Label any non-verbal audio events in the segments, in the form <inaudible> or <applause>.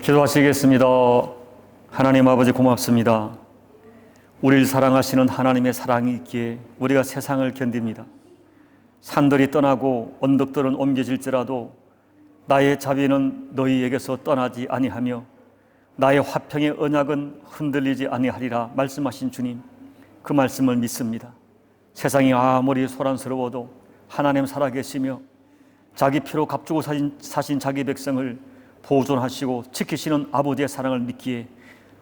기도하시겠습니다. 하나님 아버지 고맙습니다. 우리를 사랑하시는 하나님의 사랑이 있기에 우리가 세상을 견딥니다. 산들이 떠나고 언덕들은 옮겨질지라도 나의 자비는 너희에게서 떠나지 아니하며 나의 화평의 언약은 흔들리지 아니하리라 말씀하신 주님 그 말씀을 믿습니다. 세상이 아무리 소란스러워도 하나님 살아계시며 자기 피로 값주고 사신, 사신 자기 백성을 보존하시고 지키시는 아버지의 사랑을 믿기에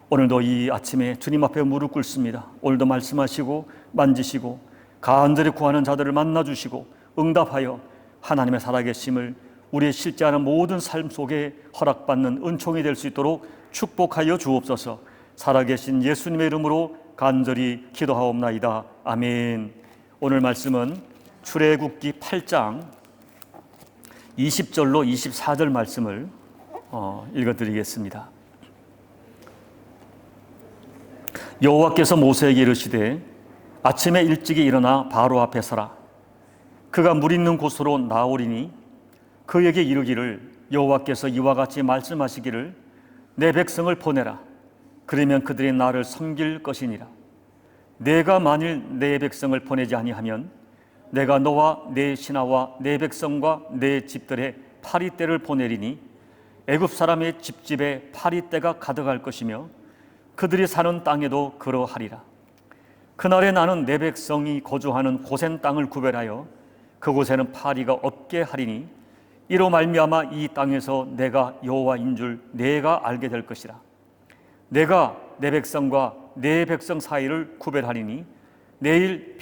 오늘도 이 아침에 주님 앞에 무릎 꿇습니다. 오늘도 말씀하시고 만지시고 간절히 구하는 자들을 만나 주시고 응답하여 하나님의 살아계심을 우리의 실제하는 모든 삶 속에 허락받는 은총이 될 수 있도록 축복하여 주옵소서. 살아계신 예수님의 이름으로 간절히 기도하옵나이다. 아멘. 오늘 말씀은 출애굽기 8장 20절로 24절 말씀을 어, 읽어드리겠습니다. 여호와께서 모세에게 이르시되 아침에 일찍이 일어나 바로 앞에 서라. 그가 물 있는 곳으로 나오리니 그에게 이르기를 여호와께서 이와 같이 말씀하시기를 내 백성을 보내라. 그러면 그들이 나를 섬길 것이니라. 내가 만일 내 백성을 보내지 아니하면 내가 너와 내 신하와 내 백성과 내 집들의 파리떼를 보내리니 애굽 사람의 집집에 파리떼가 가득할 것이며 그들이 사는 땅에도 그러하리라. 그날에 나는 내 백성이 거주하는 고센 땅을 구별하여 그곳에는 파리가 없게 하리니 이로 말미암아 이 땅에서 내가 여호와인 줄 내가 알게 될 것이라. 내가 내 백성과 내 백성 사이를 구별하리니 내일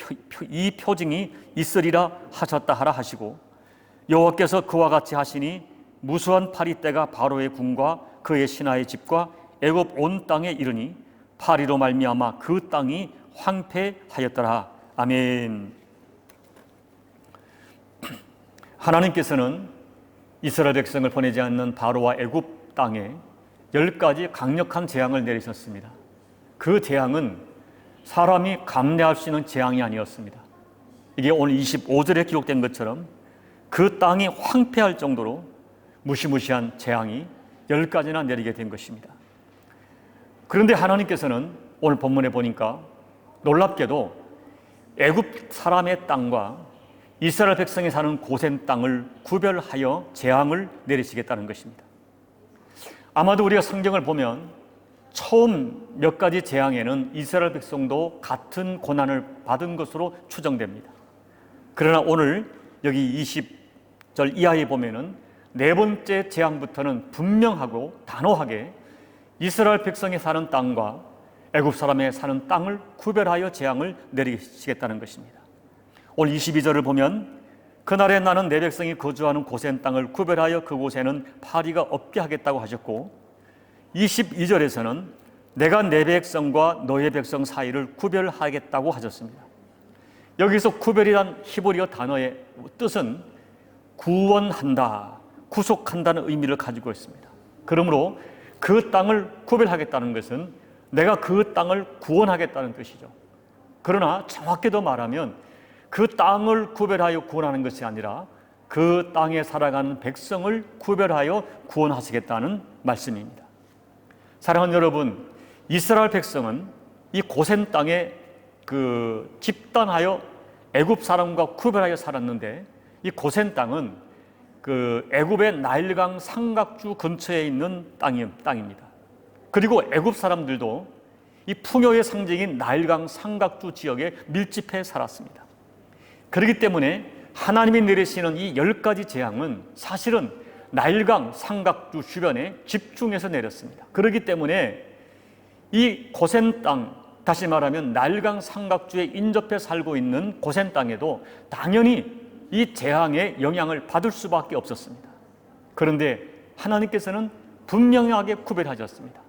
이 표징이 있으리라 하셨다 하라 하시고 여호와께서 그와 같이 하시니 무수한 파리떼가 바로의 궁과 그의 신하의 집과 애굽 온 땅에 이르니 파리로 말미암아 그 땅이 황폐하였더라. 아멘. <clears throat> 하나님께서는 이스라엘 백성을 보내지 않는 바로와 애굽 땅에 열 가지 강력한 재앙을 내리셨습니다. 그 재앙은 사람이 감내할 수 있는 재앙이 아니었습니다. 이게 오늘 25절에 기록된 것처럼 그 땅이 황폐할 정도로 무시무시한 재앙이 열 가지나 내리게 된 것입니다. 그런데 하나님께서는 오늘 본문에 보니까 놀랍게도 애굽 사람의 땅과 이스라엘 백성이 사는 고센 땅을 구별하여 재앙을 내리시겠다는 것입니다. 아마도 우리가 성경을 보면 처음 몇 가지 재앙에는 이스라엘 백성도 같은 고난을 받은 것으로 추정됩니다. 그러나 오늘 여기 20절 이하에 보면은 네 번째 재앙부터는 분명하고 단호하게 이스라엘 백성이 사는 땅과 애굽 사람의 사는 땅을 구별하여 재앙을 내리시겠다는 것입니다. 오늘 22절을 보면 그날에 나는 내 백성이 거주하는 고센 땅을 구별하여 그곳에는 파리가 없게 하겠다고 하셨고 22절에서는 내가 내 백성과 너의 백성 사이를 구별하겠다고 하셨습니다. 여기서 구별이란 히브리어 단어의 뜻은 구원한다, 구속한다는 의미를 가지고 있습니다. 그러므로 그 땅을 구별하겠다는 것은 내가 그 땅을 구원하겠다는 뜻이죠. 그러나 정확히도 말하면 그 땅을 구별하여 구원하는 것이 아니라 그 땅에 살아가는 백성을 구별하여 구원하시겠다는 말씀입니다. 사랑하는 여러분, 이스라엘 백성은 이 고센 땅에 그 집단하여 애굽 사람과 구별하여 살았는데 이 고센 땅은 그 애굽의 나일강 삼각주 근처에 있는 땅입니다. 그리고 애굽 사람들도 이 풍요의 상징인 나일강 삼각주 지역에 밀집해 살았습니다. 그렇기 때문에 하나님이 내리시는 이 열 가지 재앙은 사실은 나일강 삼각주 주변에 집중해서 내렸습니다. 그렇기 때문에 이 고센 땅, 다시 말하면 나일강 삼각주에 인접해 살고 있는 고센 땅에도 당연히 이 재앙의 영향을 받을 수밖에 없었습니다. 그런데 하나님께서는 분명하게 구별하셨습니다.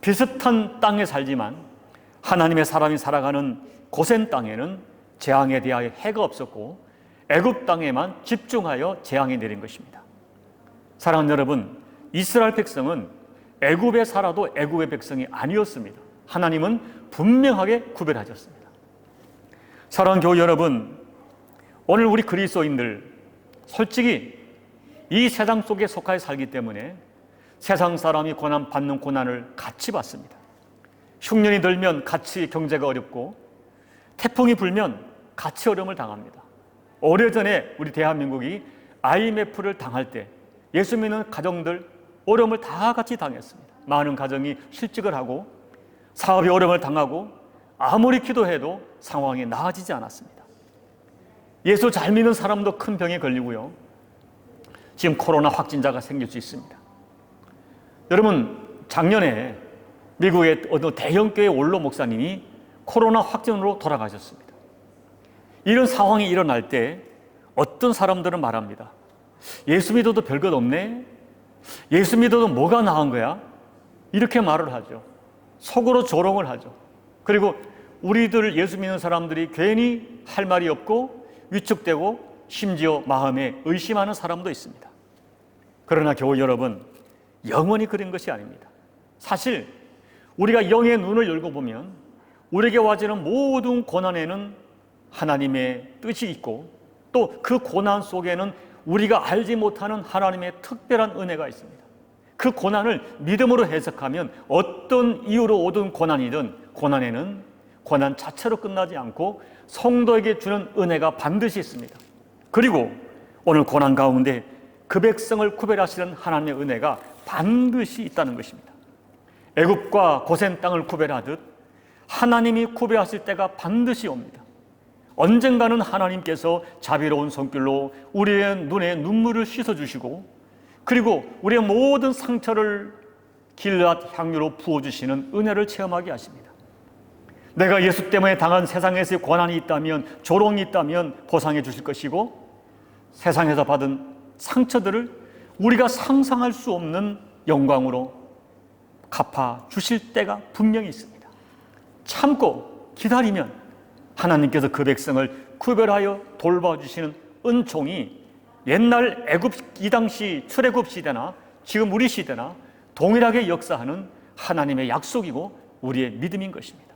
비슷한 땅에 살지만 하나님의 사람이 살아가는 고센 땅에는 재앙에 대하여 해가 없었고 애굽 땅에만 집중하여 재앙이 내린 것입니다. 사랑하는 여러분, 이스라엘 백성은 애굽에 살아도 애굽의 백성이 아니었습니다. 하나님은 분명하게 구별하셨습니다. 사랑하는 교우 여러분, 오늘 우리 그리스도인들 솔직히 이 세상 속에 속하여 살기 때문에 세상 사람이 고난 받는 고난을 같이 받습니다. 흉년이 들면 같이 경제가 어렵고 태풍이 불면 같이 어려움을 당합니다. 오래전에 우리 대한민국이 IMF를 당할 때 예수 믿는 가정들 어려움을 다 같이 당했습니다. 많은 가정이 실직을 하고 사업이 어려움을 당하고 아무리 기도해도 상황이 나아지지 않았습니다. 예수 잘 믿는 사람도 큰 병에 걸리고요. 지금 코로나 확진자가 생길 수 있습니다. 여러분, 작년에 미국의 어느 대형교회 원로 목사님이 코로나 확진으로 돌아가셨습니다. 이런 상황이 일어날 때 어떤 사람들은 말합니다. 예수 믿어도 별것 없네? 예수 믿어도 뭐가 나은 거야? 이렇게 말을 하죠. 속으로 조롱을 하죠. 그리고 우리들 예수 믿는 사람들이 괜히 할 말이 없고 위축되고 심지어 마음에 의심하는 사람도 있습니다. 그러나 교우 여러분, 영원히 그런 것이 아닙니다. 사실 우리가 영의 눈을 열고 보면 우리에게 와지는 모든 고난에는 하나님의 뜻이 있고 또 그 고난 속에는 우리가 알지 못하는 하나님의 특별한 은혜가 있습니다. 그 고난을 믿음으로 해석하면 어떤 이유로 오든 고난이든 고난에는 고난 자체로 끝나지 않고 성도에게 주는 은혜가 반드시 있습니다. 그리고 오늘 고난 가운데 그 백성을 구별하시는 하나님의 은혜가 반드시 있다는 것입니다. 애굽과 고센 땅을 구별하듯 하나님이 구별하실 때가 반드시 옵니다. 언젠가는 하나님께서 자비로운 손길로 우리의 눈에 눈물을 씻어 주시고 그리고 우리의 모든 상처를 길앗 향유로 부어 주시는 은혜를 체험하게 하십니다. 내가 예수 때문에 당한 세상에서의 고난이 있다면 조롱이 있다면 보상해 주실 것이고 세상에서 받은 상처들을 우리가 상상할 수 없는 영광으로 갚아 주실 때가 분명히 있습니다. 참고 기다리면 하나님께서 그 백성을 구별하여 돌봐주시는 은총이 옛날 애굽 이 당시 출애굽 시대나 지금 우리 시대나 동일하게 역사하는 하나님의 약속이고 우리의 믿음인 것입니다.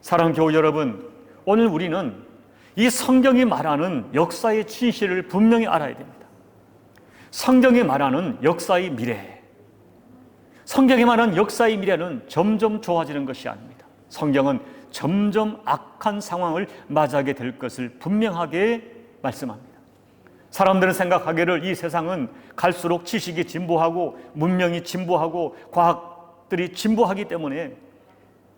사랑 교우 여러분, 오늘 우리는 이 성경이 말하는 역사의 진실을 분명히 알아야 됩니다. 성경이 말하는 역사의 미래, 성경이 말하는 역사의 미래는 점점 좋아지는 것이 아닙니다. 성경은 점점 악한 상황을 맞이하게 될 것을 분명하게 말씀합니다. 사람들은 생각하기를 이 세상은 갈수록 지식이 진보하고 문명이 진보하고 과학들이 진보하기 때문에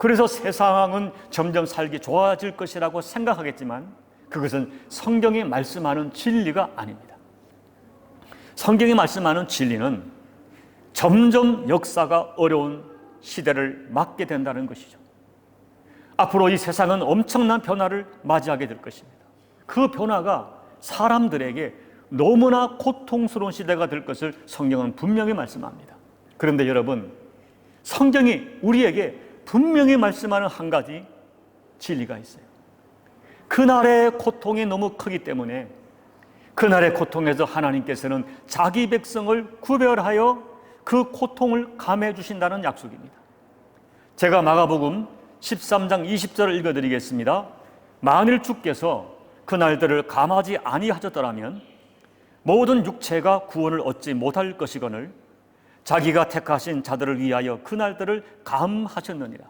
그래서 세상은 점점 살기 좋아질 것이라고 생각하겠지만 그것은 성경이 말씀하는 진리가 아닙니다. 성경이 말씀하는 진리는 점점 역사가 어려운 시대를 맞게 된다는 것이죠. 앞으로 이 세상은 엄청난 변화를 맞이하게 될 것입니다. 그 변화가 사람들에게 너무나 고통스러운 시대가 될 것을 성경은 분명히 말씀합니다. 그런데 여러분, 성경이 우리에게 분명히 말씀하는 한 가지 진리가 있어요. 그날의 고통이 너무 크기 때문에 그날의 고통에서 하나님께서는 자기 백성을 구별하여 그 고통을 감해 주신다는 약속입니다. 제가 마가복음 13장 20절을 읽어 드리겠습니다. 만일 주께서 그날들을 감하지 아니하셨더라면 모든 육체가 구원을 얻지 못할 것이거늘 자기가 택하신 자들을 위하여 그날들을 감하셨느니라.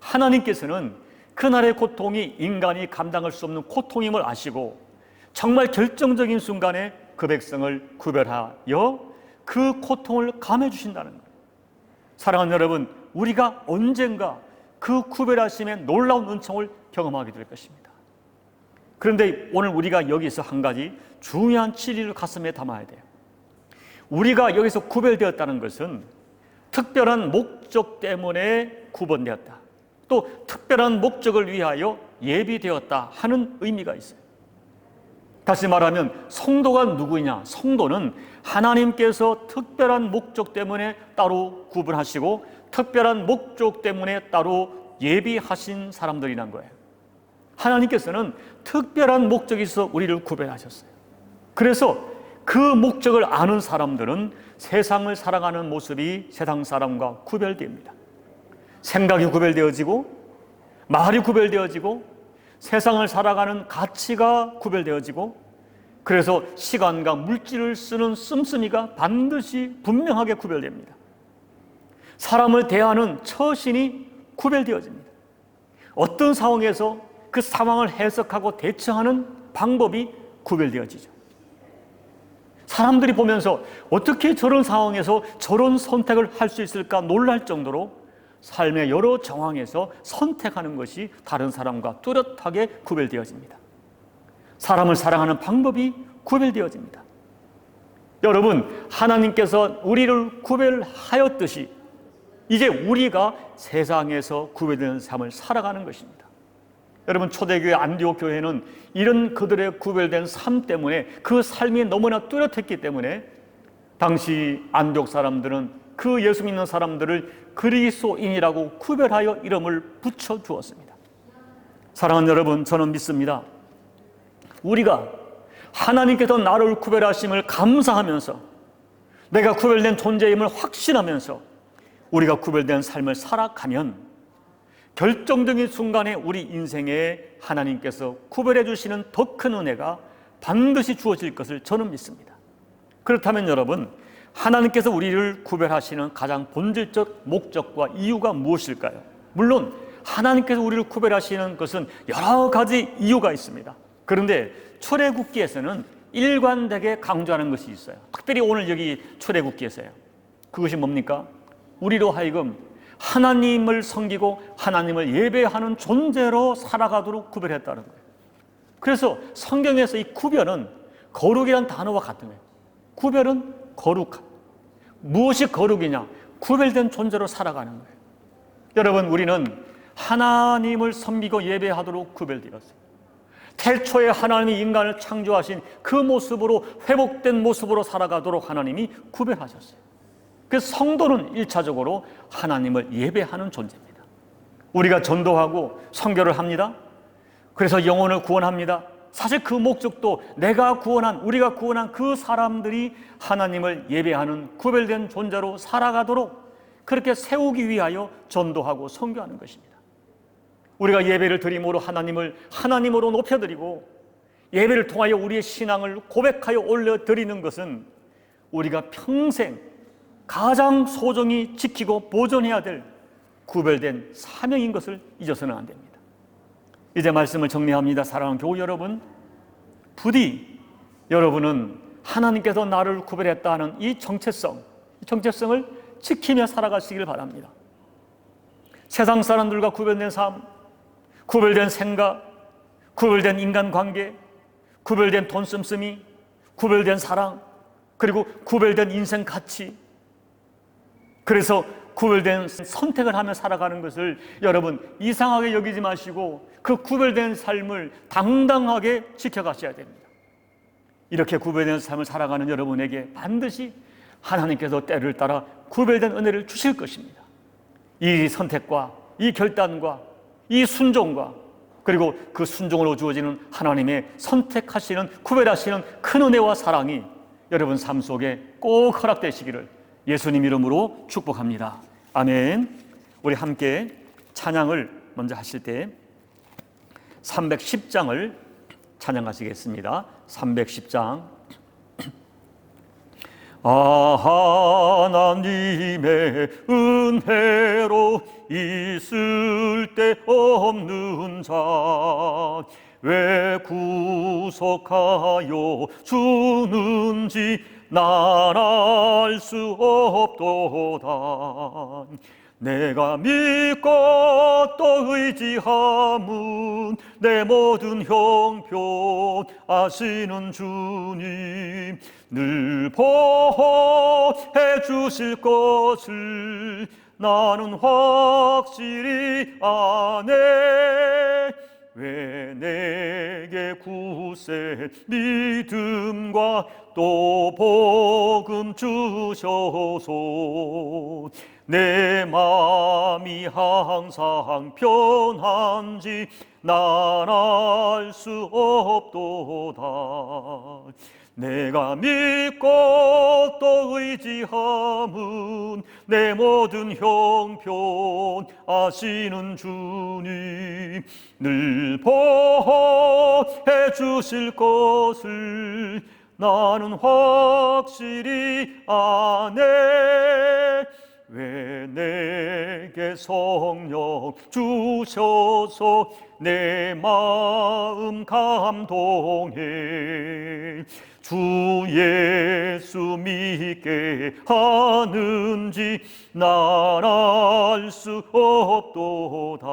하나님께서는 그날의 고통이 인간이 감당할 수 없는 고통임을 아시고 정말 결정적인 순간에 그 백성을 구별하여 그 고통을 감해 주신다는 거예요. 사랑하는 여러분, 우리가 언젠가 그 구별하심의 놀라운 은총을 경험하게 될 것입니다. 그런데 오늘 우리가 여기서 한 가지 중요한 진리를 가슴에 담아야 돼요. 우리가 여기서 구별되었다는 것은 특별한 목적 때문에 구분되었다. 또 특별한 목적을 위하여 예비되었다 하는 의미가 있어요. 다시 말하면 성도가 누구냐? 성도는 하나님께서 특별한 목적 때문에 따로 구분하시고 특별한 목적 때문에 따로 예비하신 사람들이란 거예요. 하나님께서는 특별한 있어 우리를 구별하셨어요. 그래서 그 목적을 아는 사람들은 세상을 살아가는 모습이 세상 사람과 구별됩니다. 생각이 구별되어지고 말이 구별되어지고 세상을 살아가는 가치가 구별되어지고 그래서 시간과 물질을 쓰는 씀씀이가 반드시 분명하게 구별됩니다. 사람을 대하는 처신이 구별되어집니다. 어떤 상황에서 그 상황을 해석하고 대처하는 방법이 구별되어지죠. 사람들이 보면서 어떻게 저런 상황에서 저런 선택을 할 수 있을까 놀랄 정도로 삶의 여러 정황에서 선택하는 것이 다른 사람과 뚜렷하게 구별되어집니다. 사람을 사랑하는 방법이 구별되어집니다. 여러분, 하나님께서 우리를 구별하였듯이 이제 우리가 세상에서 구별되는 삶을 살아가는 것입니다. 여러분 초대교회 안디옥 교회는 이런 그들의 구별된 삶 때문에 그 삶이 너무나 뚜렷했기 때문에 당시 안디옥 사람들은 그 예수 믿는 사람들을 그리스도인이라고 구별하여 이름을 붙여 주었습니다. 사랑하는 여러분, 저는 믿습니다. 우리가 하나님께서 나를 구별하심을 감사하면서 내가 구별된 존재임을 확신하면서 우리가 구별된 삶을 살아가면 결정적인 순간에 우리 인생에 하나님께서 구별해 주시는 더 큰 은혜가 반드시 주어질 것을 저는 믿습니다. 그렇다면 여러분, 하나님께서 우리를 구별하시는 가장 본질적 목적과 이유가 무엇일까요? 물론 하나님께서 우리를 구별하시는 것은 여러 가지 이유가 있습니다. 그런데 출애굽기에서는 일관되게 강조하는 것이 있어요. 특별히 오늘 여기 출애굽기에서요. 그것이 뭡니까? 우리로 하여금 하나님을 섬기고 하나님을 예배하는 존재로 살아가도록 구별했다는 거예요. 그래서 성경에서 이 구별은 거룩이란 단어와 같은 거예요. 구별은 거룩. 무엇이 거룩이냐? 구별된 존재로 살아가는 거예요. 여러분, 우리는 하나님을 섬기고 예배하도록 구별되었어요. 태초에 하나님이 인간을 창조하신 그 모습으로 회복된 모습으로 살아가도록 하나님이 구별하셨어요. 그래서 성도는 일차적으로 하나님을 예배하는 존재입니다. 우리가 전도하고 선교를 합니다. 그래서 영혼을 구원합니다. 사실 그 목적도 내가 구원한, 우리가 구원한 그 사람들이 하나님을 예배하는 구별된 존재로 살아가도록 그렇게 세우기 위하여 전도하고 선교하는 것입니다. 우리가 예배를 드림으로 하나님을 하나님으로 높여드리고 예배를 통하여 우리의 신앙을 고백하여 올려드리는 것은 우리가 평생 가장 소중히 지키고 보존해야 될 구별된 사명인 것을 잊어서는 안 됩니다. 이제 말씀을 정리합니다. 사랑하는 교우 여러분, 부디 여러분은 하나님께서 나를 구별했다 하는 이 정체성, 정체성을 지키며 살아가시길 바랍니다. 세상 사람들과 구별된 삶, 구별된 생각, 구별된 인간관계, 구별된 돈 씀씀이, 구별된 사랑, 그리고 구별된 인생 가치, 그래서 구별된 선택을 하며 살아가는 것을 여러분 이상하게 여기지 마시고 그 구별된 삶을 당당하게 지켜가셔야 됩니다. 이렇게 구별된 삶을 살아가는 여러분에게 반드시 하나님께서 때를 따라 구별된 은혜를 주실 것입니다. 이 선택과 이 결단과 이 순종과 그리고 그 순종으로 주어지는 하나님의 선택하시는 구별하시는 큰 은혜와 사랑이 여러분 삶 속에 꼭 허락되시기를 예수님 이름으로 축복합니다. 아멘. 우리 함께 찬양을 먼저 하실 때 310장을 찬양하시겠습니다. 310장. <clears throat> 아, 하나님의 은혜로 있을 때 없는 자, 왜 구속하여 주는지 난알수 없도다. 내가 믿고 또 의지함은 내 모든 형편 아시는 주님 늘 보호해 주실 것을 나는 확실히 아네 왜 내게 구세 믿음과 또 복음 주셔서 내 마음이 항상 편한지 난 알 수 없도다 내가 믿고 또 의지함은 내 모든 형편 아시는 주님. 늘 보호해 주실 것을 나는 확실히 아네 왜 내게 성령 주셔서 내 마음 감동해? 주 예수 믿게 하는지 난알수 없도다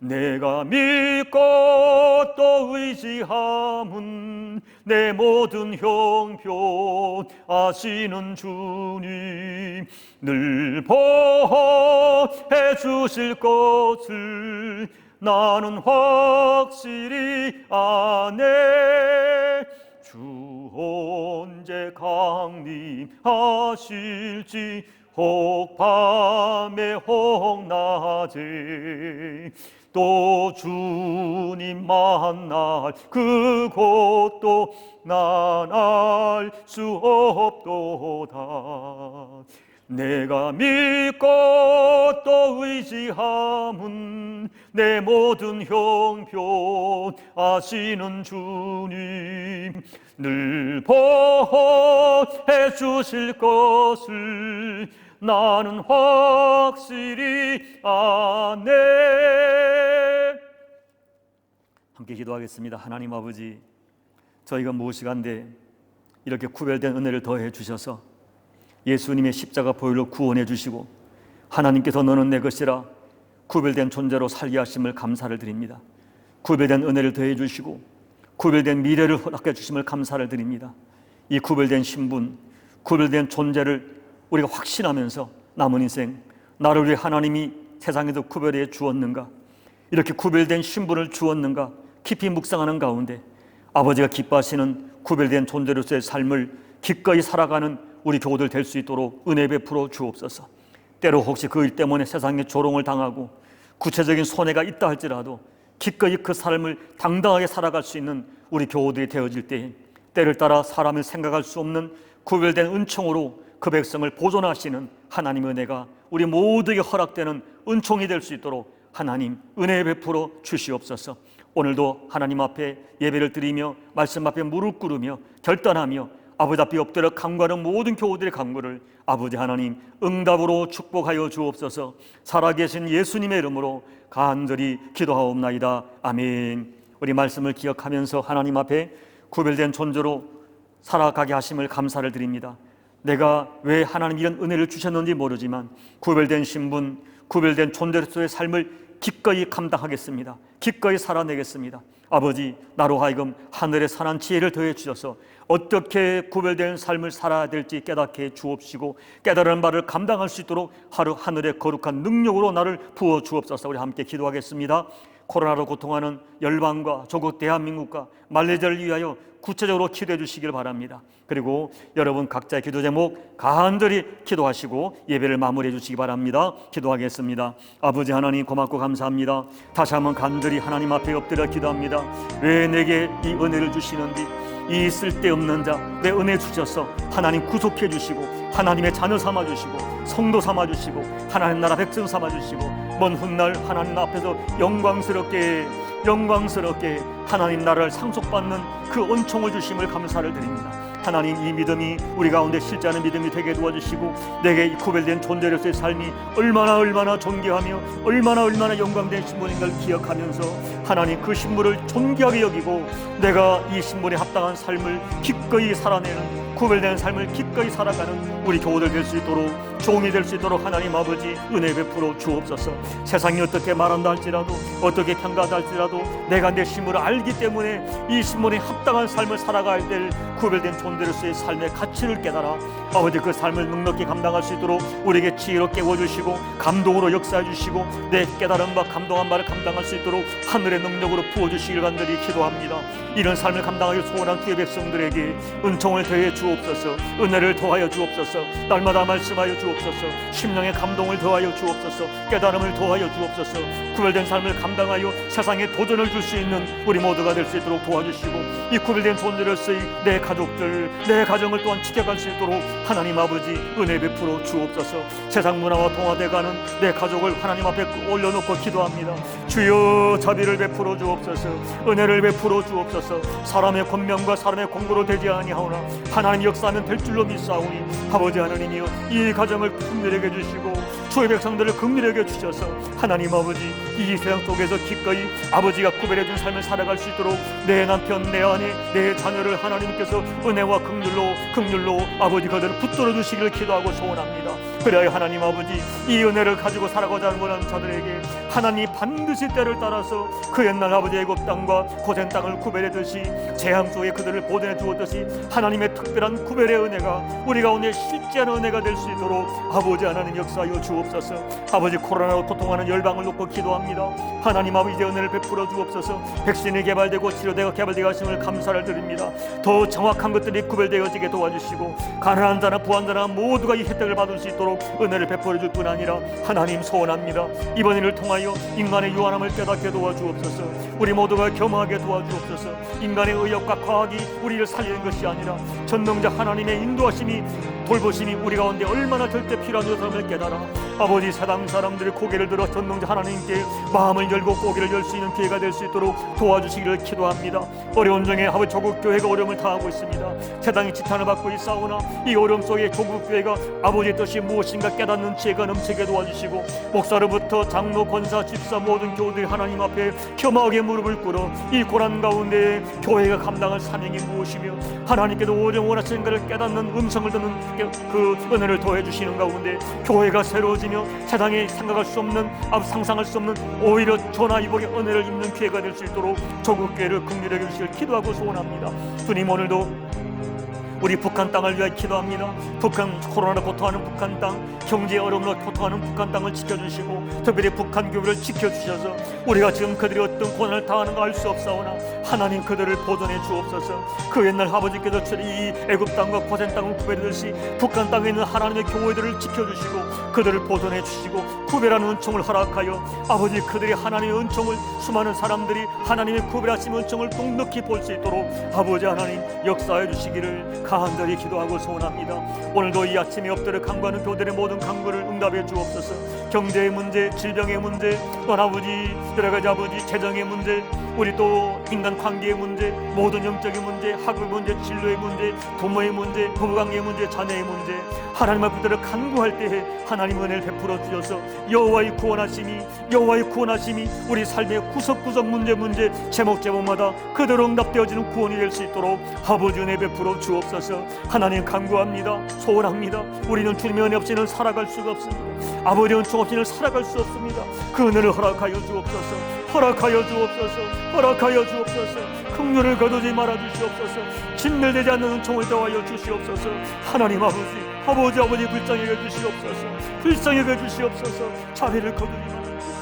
내가 믿고 또 의지함은 내 모든 형편 아시는 주님. 늘 보호해 주실 것을 나는 확실히 아네. 주 언제 강림하실지 혹 밤에 혹 낮에 또 주님 만날 그곳도 난 알 수 없도다. 내가 믿고 또 의지함은 내 모든 형편 아시는 주님. 늘 보호해 주실 것을 나는 확실히 아네 함께 기도하겠습니다 하나님 아버지 저희가 무엇이간데 이렇게 구별된 은혜를 더해 주셔서 예수님의 십자가 보혈로 구원해 주시고 하나님께서 너는 내 것이라 구별된 존재로 살게 하심을 감사를 드립니다. 구별된 은혜를 더해 주시고 구별된 미래를 허락해 주심을 감사를 드립니다. 이 구별된 신분, 구별된 존재를 우리가 확신하면서 남은 인생 나를 위해 하나님이 세상에도 구별해 주었는가? 이렇게 구별된 신분을 주었는가? 깊이 묵상하는 가운데 아버지가 기뻐하시는 구별된 존재로서의 삶을 기꺼이 살아가는 우리 교우들 될 수 있도록 은혜 베풀어 주옵소서. 때로 혹시 그 일 때문에 세상에 조롱을 당하고 구체적인 손해가 있다 할지라도 기꺼이 그 삶을 당당하게 살아갈 수 있는 우리 교우들이 되어질 때에 때를 따라 사람을 생각할 수 없는 구별된 은총으로 그 백성을 보존하시는 하나님의 은혜가 우리 모두에게 허락되는 은총이 될 수 있도록 하나님 은혜 베풀어 주시옵소서. 오늘도 하나님 앞에 예배를 드리며 말씀 앞에 무릎 꿇으며 결단하며 아버지 앞에 엎드려 간구하는 모든 교우들의 간구를 아버지 하나님 응답으로 축복하여 주옵소서. 살아계신 예수님의 이름으로 간절히 기도하옵나이다. 아멘. 우리 말씀을 기억하면서 하나님 앞에 구별된 존재로 살아가게 하심을 감사를 드립니다 내가 왜 하나님 이런 은혜를 주셨는지 모르지만 구별된 신분 구별된 존재로서의 삶을 기꺼이 감당하겠습니다. 기꺼이 살아내겠습니다. 아버지, 나로 하여금 하늘의 산한 지혜를 더해 주셔서 어떻게 구별된 삶을 살아야 될지 깨닫게 주옵시고 깨달은 바를 감당할 수 있도록 하루 하늘의 거룩한 능력으로 나를 부어 주옵소서. 우리 함께 기도하겠습니다. 코로나로 고통하는 열방과 조국 대한민국과 말레이시아를 위하여 구체적으로 기도해 주시길 바랍니다. 그리고 여러분 각자의 기도 제목 간절히 기도하시고 예배를 마무리해 주시기 바랍니다. 기도하겠습니다. 아버지 하나님 고맙고 감사합니다. 다시 한번 간절히 하나님 앞에 엎드려 기도합니다. 왜 내게 이 은혜를 주시는지 이 쓸데없는 자 내 은혜 주셔서 하나님 구속해 주시고 하나님의 자녀 삼아 주시고 성도 삼아 주시고 하나님 나라 백성 삼아 주시고 먼 훗날 하나님 앞에서 영광스럽게 영광스럽게 하나님 나라를 상속받는 그 은총을 주심을 감사를 드립니다. 하나님 이 믿음이 우리 가운데 실제하는 믿음이 되게 도와주시고 내게 이 구별된 존재로서의 삶이 얼마나 얼마나 존귀하며 얼마나 얼마나 영광된 신분인가를 기억하면서 하나님 그 신분을 존귀하게 여기고 내가 이 신분에 합당한 삶을 기꺼이 살아내는 구별된 삶을 기꺼이 살아가는 우리 교우들 될 수 있도록 종이 될 수 있도록 하나님 아버지 은혜 베풀어 주옵소서. 세상이 어떻게 말한다 할지라도 어떻게 평가한다 할지라도 내가 내 신분을 알기 때문에 이 신분에 합당한 삶을 살아가야 될 구별된 존재로서의 삶의 가치를 깨달아 아버지 그 삶을 넉넉히 감당할 수 있도록 우리에게 지혜로 깨워주시고 감동으로 역사해 주시고 내 깨달음과 감동한 바를 감당할 수 있도록 하늘의 능력으로 부어주시길 간절히 기도합니다. 이런 삶을 감당하기 소원한 주의 백성들에게 은총을 더해 주옵소서 은혜를 더하여 주옵소서 날마다 말씀하여 주옵소서 주옵소서. 심령의 감동을 더하여 주옵소서. 깨달음을 더하여 주옵소서. 구별된 삶을 감당하여 세상에 도전을 줄 수 있는 우리 모두가 될 수 있도록 도와주시고 이 구별된 존재로서의 내 가족들 내 가정을 또한 지켜갈 수 있도록 하나님 아버지 은혜 베풀어 주옵소서. 세상 문화와 동화돼가는 내 가족을 하나님 앞에 올려놓고 기도합니다. 주여 자비를 베풀어 주옵소서. 은혜를 베풀어 주옵소서. 사람의 권명과 사람의 공고로 되지 아니하오나 하나님 역사하면 될 줄로 믿사오니 아버지 하나님이여 이 가정 을 긍휼하게 주시고 주의 백성들을 긍휼하게 주셔서 하나님 아버지 이 세상 속에서 기꺼이 아버지가 구별해 준 삶을 살아갈 수 있도록 내 남편 내 아내 내 자녀를 하나님께서 은혜와 긍휼로 긍휼로 아버지 그들을 붙들어 주시기를 기도하고 소원합니다 그래야 하나님 아버지 이 은혜를 가지고 살아가자 하는 원하는 자들에게 하나님 반드시 때를 따라서 그 옛날 아버지 애굽 땅과 고센 땅을 구별했듯이 재앙 속에 그들을 보존해 주었듯이 하나님의 특별한 구별의 은혜가 우리 가운데 실제한 은혜가 될 수 있도록 아버지 하나님 역사하여 주옵소서. 아버지 코로나로 고통하는 열방을 놓고 기도합니다. 하나님 아버지 은혜를 베풀어 주옵소서. 백신이 개발되고 치료되고 개발되어 하심을 감사를 드립니다. 더 정확한 것들이 구별되어지게 도와주시고 가난한 자나 부한 자나 모두가 이 혜택을 받을 수 있도록 은혜를 베풀어 줄 뿐 아니라 하나님 소원합니다. 이번 일을 통하여 인간의 유한함을 깨닫게 도와주옵소서. 우리 모두가 겸허하게 도와주옵소서. 인간의 의욕과 과학이 우리를 살리는 것이 아니라 전능자 하나님의 인도하심이 돌보심이 우리 가운데 얼마나 절대 필요한 것을 깨달아 아버지 세상 사람들이 고개를 들어 전능자 하나님께 마음을 열고 고개를 열 수 있는 기회가 될 수 있도록 도와주시기를 기도합니다. 어려운 중에 아버지 조국 교회가 어려움을 당하고 있습니다. 세상이 지탄을 받고 있사오나 이 어려움 속에 조국 교회가 아버지의 뜻이 무엇인가 깨닫는 지혜가 넘치게 도와주시고 목사로부터 장로 권사 집사 모든 교우들이 하나님 앞에 겸허하게 무릎을 꿇어 이 고난 가운데 교회가 감당할 사명이 무엇이며 하나님께도 오정 원하시는 것을 깨닫는 음성을 듣는 그 은혜를 더해 주시는 가운데 교회가 새로워지며 세상에 생각할 수 없는 앞 상상할 수 없는 오히려 전화 이복의 은혜를 입는 기회가 될 수 있도록 조국 교회를 긍휼하게 주시길 기도하고 소원합니다. 주님 오늘도 우리 북한 땅을 위해 기도합니다. 북한 코로나로 고통하는 북한 땅, 경제 어려움으로 고통하는 북한 땅을 지켜주시고 특별히 북한 교회를 지켜주셔서 우리가 지금 그들이 어떤 고난을 당하는 거알수 없사오나 하나님 그들을 보존해 주옵소서. 그 옛날 아버지께서 이 애굽 땅과 고센 땅을 구별하듯이 북한 땅에 있는 하나님의 교회들을 지켜주시고 그들을 보존해 주시고 구별하는 은총을 허락하여 아버지 그들이 하나님의 은총을 수많은 사람들이 하나님의 구별하신 은총을 넉넉히 볼 수 있도록 아버지 하나님 역사해 주시기를 간절히 기도하고 소원합니다. 오늘도 이 아침에 엎드려 강구하는 교들의 모든 강구를 응답해 주옵소서. 경제의 문제, 질병의 문제, 또 아버지 여러 가지 아버지 재정의 문제, 우리 또 인간 관계의 문제, 모든 영적인 문제, 학업 문제, 진로의 문제, 부모의 문제, 부부관계의 문제, 자녀의 문제, 하나님 앞에 간구할 때에 하나님 은혜를 베풀어 주셔서 여호와의 구원하심이 여호와의 구원하심이 우리 삶의 구석구석 문제 문제 제목 제목마다 그대로 응답되어지는 구원이 될 수 있도록 아버지 은혜 베풀어 주옵소서. 하나님 간구합니다. 소원합니다. 우리는 주님의 은혜 없이는 살아갈 수가 없습니다. 아버지 없이는 살아갈 수 없습니다. 그 은혜를 허락하여 주옵소서. 허락하여 주옵소서. 허락하여 주옵소서. 긍휼을 거두지 말아 주시옵소서. 진멸되지 않는 은총을 더하여 주시옵소서. 하나님 아버지 아버지 아버지 불쌍히 여겨 주시옵소서. 불쌍히 여겨 주시옵소서. 자비를 거두지 말아 주시옵소서